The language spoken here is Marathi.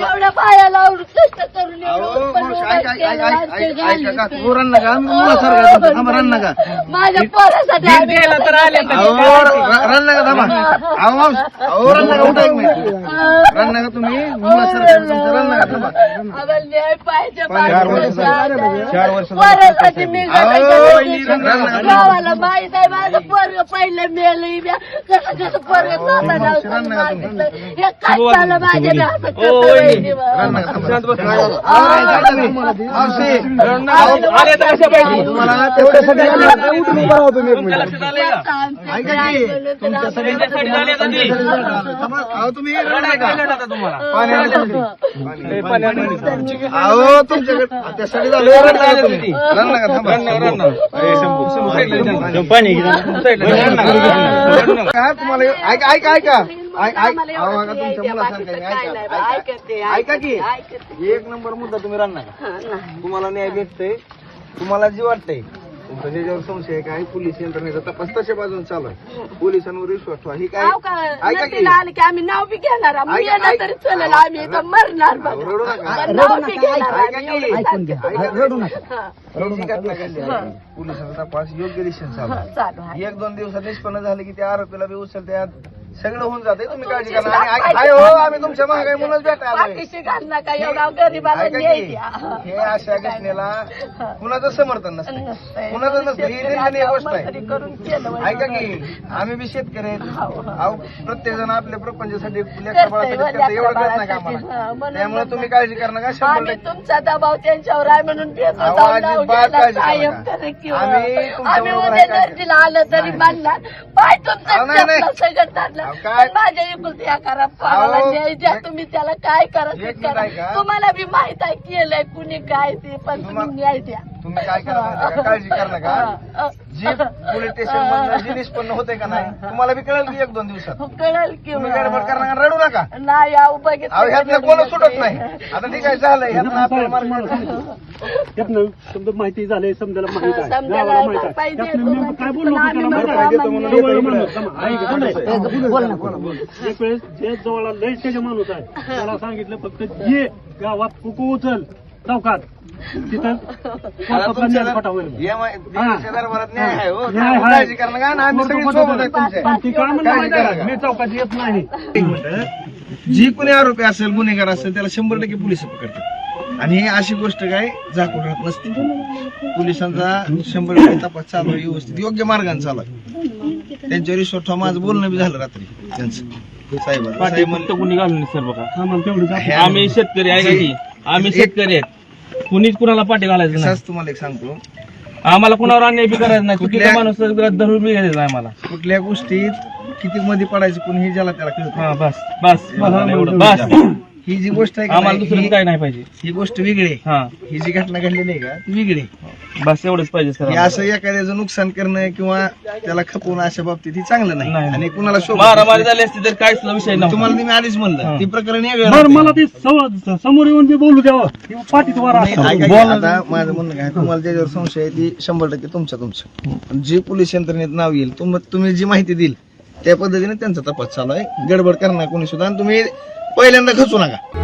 एवढं पायाला माझ्या पोरासाठी आम्ही गेला तर आले तर अहो, र- रन नका थांबा. अहो, मावस, अहो, रन नका, उठा एक मिनिट. रन नका तुम्ही, मुलासारखं आहे तुमचं, रन नका, थांबा. आम्हाला न्याय पाहिजे चार वर्ष झाली. चार वर्ष झाली. पोरासाठी मी अहो, जगायचं रन नका. गावाला माहीत आहे माझं पोरग पहिलं मेलं बी. कसं कसं पोरग स्वतः नाव रन नका तुम्ही. सांगितलं. कष्टाला माझ्या बी असं ओ, कसं वहिनी. वहिनीवर. रन नका, थांबा. शांत बस. अहो, नाही, जाता नाही. मावशी, अहो, आले तर कशा पाहिजे तुम्हाला तेवढ्यासाठी. तुमच्या लक्षात आलंय का ऐका की, झाले ते. अहो, तुम्ही रडाय आता तुम्हाला तुमच्याकडे त्यासाठी झालं तुम्ही. थांबा. ए, शंभू, शंभू, साईडला जा. साईडला जा. काय तुम्हाला ऐका ऐका ऐका ऐक- की. एक नंबर मुद्दा तुम्ही राहणार हा. तुम्हाला न्याय भेटतंय तुम्हाला जी वाटतंय. तुमचा ज्याच्यावर संशय काय पोलीस यंत्रणेचा तपास तशा बाजून चालू आहे. पोलिसांवर विश्वास ठेवा. ही काय अहो का, ऐका की. नदीला आलं की आम्ही नाव बी घेणार आम्ही ऐका- येणार ऐका- तरी चलेल. आम्ही इथं मरणार बघा. अहो, रडू नका. पण नाव बी घेणार ऐका आम्ही, की. एवढं ऐका- सांगते. रडू नका. हा, ही जी घटना घडली आहे, पोलिसांचा तपास योग्य दिशेने चालू हा, आहे. चालू आहे. एक दोन दिवसात निष्पन्न झाले की त्या आरोपीला बी उचलत्यात सगळं होऊन जाते तुम्ही काळजी करा आणि हो आम्ही तुमच्या महागाई म्हणूनच भेटायला आलोय. पाठीशी घाल नका एवढा गरीबाला ऐका न्याय की, द्या. हे अशा घटनेला कुणाचं समर्थन नसतं नसतंय. कुणाचं नसतं ही गोष्ट आहे करून केलं. ऐका की आम्ही बी शेतकरी आहेत. हो, हो. अहो प्रत्येक जण आपल्या प्रपंचासाठी लेकरा करतंय, बाळासाठी व करतंय, एवढं करत नाही का. हा, आम्हाला म्हणून त्यामुळे. तुम्ही काळजी करणं का शंभर आम्ही टक्के तुमचा दबाव त्यांच्यावर आहे म्हणून भेटतो अहो, जाऊन नाव अजिबात घ्यायला काळजी करू कायम नका. तरी किंवा आम्ही उद्या काळजी. आलं तरी नाही. मानणार पाय तुमचं अहो, नाही, नाही. चपलं सगळं धरलं. काय? माझ्या इकुलती या करा पावाला अहो, न्याय द्या एक- तुम्ही त्याला काय करा ते एक मिनिट करा. तुम्हाला बी माहीत आहे केलंय कुणी काय ते पण तुम्ही तुम्हाला- न्याय द्या तुम्ही काय करा माहिती आहे का? काळजी करू नका जी पोलीस स्टेशन मधनं जी निष्पन्न होते का नाही तुम्हाला बी कळेल की एक दोन दिवसात. कळल की तुम्ही गडबड करणार रडू नका. नाही अहो ह्यातनं कोण सुटत नाही. आता ठीक आहे झालंय. ह्यातनं आपल्याला मार्ग त्यातनं समजा माहिती झालंय समजायला माहीत आहे. समजायला गावाला माहीत आहे. पाहिजे, त्यातनं मी तुम्हाला. काय बोललो होतो आम्ही जवळ माणूस, थांबा, ऐक, थांबा, ऐक. एक वेळेस जे जवळ लय त्याचे माणूस आहे त्याला सांगितलं फक्त जे गावात कुकू उचल. चौकात. तिथं हा. हो? मी चौकात येत नाही. जी कोणी आरोपी असेल गुन्हेगार असेल त्याला शंभर टक्के पोलीस पकडतात आणि ही अशी गोष्ट काय? झाकून राहत नसते. पोलिसांचा शंभर टक्के तपास चालू आहे व्यवस्थित. योग्य मार्गाने चालू आहे. त्यांच्यावर विश्वास ठेवा माझं बोलणं बी झालं रात्री. त्यांचं. साहेब कुणी घालून नाही सर बघा हा आम्ही शेतकरी आहे आम्ही शेतकरी आहेत. कुणीच कुणाला पाठी घालायचं नाही. तुम्हाला एक सांगतो. आम्हाला कुणावर अन्याय बी करायचं नाही. कुठल्या- माणूस धरून बी घ्यायचं नाही आम्हाला. कुठल्या गोष्टीत किती मध्ये पडायचं कोणी हे ज्याला त्याला कळत. हा बस बस बस. एवढं बस. ही जी गोष्ट आहे का आम्हाला नाही, दुसरं ही- काय नाही पाहिजे ही गोष्ट वेगळी आहे हा ही जी घटना घडलेली आहे का ती वेगळी आहे. बस एवढंच पाहिजे सर हे असं एखाद्याचं नुकसान करणं किंवा त्याला खपवणं अशा बाबतीत ही चांगलं नाही नाही. आणि कुणाला मारामारी. झाली असती तर काहीच विषय नव्हता तुम्हाला मी आधीच म्हणलं हा. ती प्रकरण बरं मला ते सव- समोर येऊन मी बोलू द्यावं पाठीत वर नाही, असतं. ऐका की, बोल. आता माझं म्हणणं काय तुम्हाला त्याच्यावर संशय आहे ती शंभर टक्के तुमचं तुमचं पण जे पोलीस यंत्रणेत नाव येईल तुम- तुम्ही जी माहिती देईल त्या पद्धतीने त्यांचा तपास चालू आहे गडबड करणार कोणी सुद्धा आणि तुम्ही पहिल्यांदा खचू नका